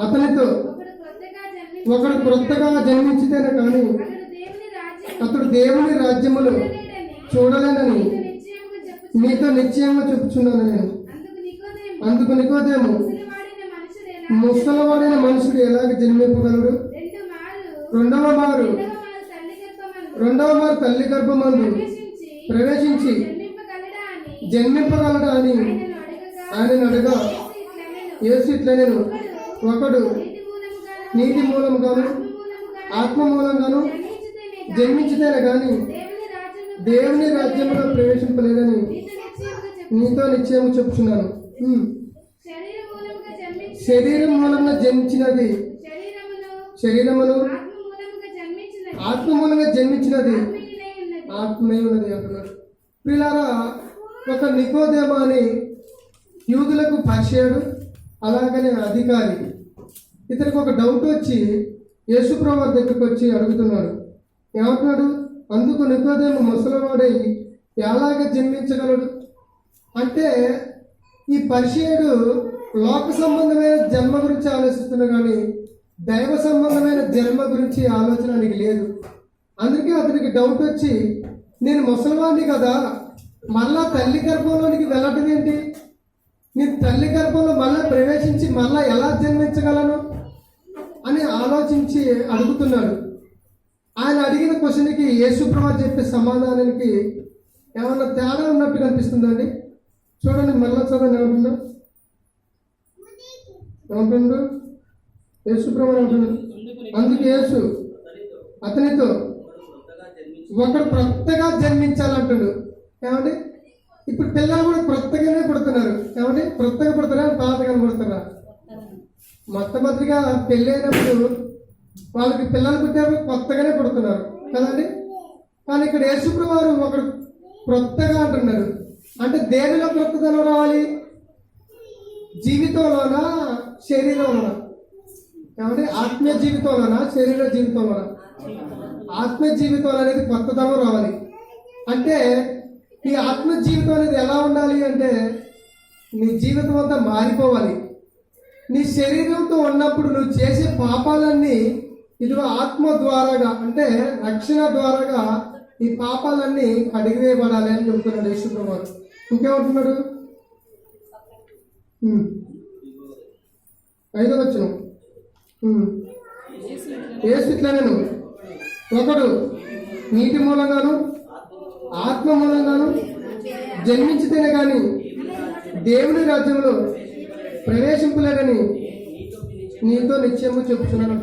అతనితో ఒకడు క్రొత్తగా జన్మించితేనే కానీ అతడు దేవుని రాజ్యములు చూడలేనని మీతో నిశ్చయంగా చెప్పుచున్నాను నేను. అందుకు నికోదేము ముసలవాడైన మనుషుడు ఎలాగ జన్మింపగలడు? రెండవ మారు రెండవ మారు తల్లి గర్భమందు ప్రవేశించి జన్మింపగలడా అని ఆయన అడగా యేసు ఇట్లా నేను ఒకడు నీటి మూలంగాను ఆత్మ మూలంగాను జన్మించితేనే కానీ దేవుని రాజ్యంలో ప్రవేశింపలేదని నీతో నిశ్చయం చెప్తున్నాను శరీరం మూలంగా జన్మించినది. శరీరమును ఆత్మ జన్మించినది ఆత్మ మూలంగా జన్మించినది. ఆత్మే ఉన్నది అంటున్నారు. ఉన్నది పిల్లారా ఒక నికోదేమ అని యూదులకు పరిచయాడు. అలాగనే అధికారి. ఇతనికి ఒక డౌట్ వచ్చి యేసుప్రభు దగ్గరికి వచ్చి అడుగుతున్నాడు. ఏమంటున్నాడు? అందుకు నికోదేమ ముసలివాడై ఎలాగ జన్మించగలడు? అంటే ఈ పరిచయుడు లోక సంబంధమైన జన్మ గురించి ఆలోచిస్తున్నా కానీ దైవ సంబంధమైన జన్మ గురించి ఆలోచన అనేది లేదు. అందుకే అతనికి డౌట్ వచ్చి నేను ముసలివాడిని కదా మళ్ళా తల్లి గర్భంలోనికి వెళ్ళటం ఏంటి? నేను తల్లి గర్భంలో మళ్ళీ ప్రవేశించి మళ్ళీ ఎలా జన్మించగలను అని ఆలోచించి అడుగుతున్నాడు. ఆయన అడిగిన క్వశ్చన్కి యేసుప్రభు చెప్పే సమాధానానికి ఏమన్నా తేడా ఉన్నట్టు కనిపిస్తుందండి చూడండి మళ్ళా చూడండి ఏమంటున్నా ఏమంటుండు యేసుప్రభు అంటున్నాడు అందుకే యేసు అతనితో ఒకడు క్రొత్తగా జన్మించాలంటాడు ఏమండి? ఇప్పుడు పిల్లలు కూడా క్రొత్తగానే పుడుతున్నారు. కాబట్టి క్రొత్తగా పుడుతున్నారు? పాతగా పుడుతున్నారు? మొట్టమొదటిగా పెళ్ళి అయినప్పుడు వాళ్ళకి పిల్లలు పుట్టారు కొత్తగానే పుడుతున్నారు. కదండి? కానీ ఇక్కడ యేసుప్రభు వారు ఒకడు క్రొత్తగా అంటున్నారు అంటే దేనిలో క్రొత్తదనం రావాలి? జీవితంలోనా? శరీరంలోనా? కాబట్టి ఆత్మీయ జీవితంలోనా? శరీర జీవితంలోనా? ఆత్మీయ జీవితం అనేది కొత్తదనం రావాలి. అంటే ఈ ఆత్మ జీవితం అనేది ఎలా ఉండాలి అంటే నీ జీవితం అంతా మారిపోవాలి. నీ శరీరంతో ఉన్నప్పుడు నువ్వు చేసే పాపాలన్నీ ఇదిగో ఆత్మ ద్వారాగా అంటే రక్షణ ద్వారాగా ఈ పాపాలన్నీ కడిగివేయబడాలి అని చెప్తున్నాడు యేసుప్రభు ఇంకేమంటున్నాడు? ఐదో వచ్చిన ఏసు ఇట్లా నువ్వు ఒకడు నీటి మూలంగాను ఆత్మ మూలంగాను జన్మించితేనే కానీ దేవుని రాజ్యంలో ప్రవేశింపలేదని నీతో నిశ్చయము చెప్తున్నాను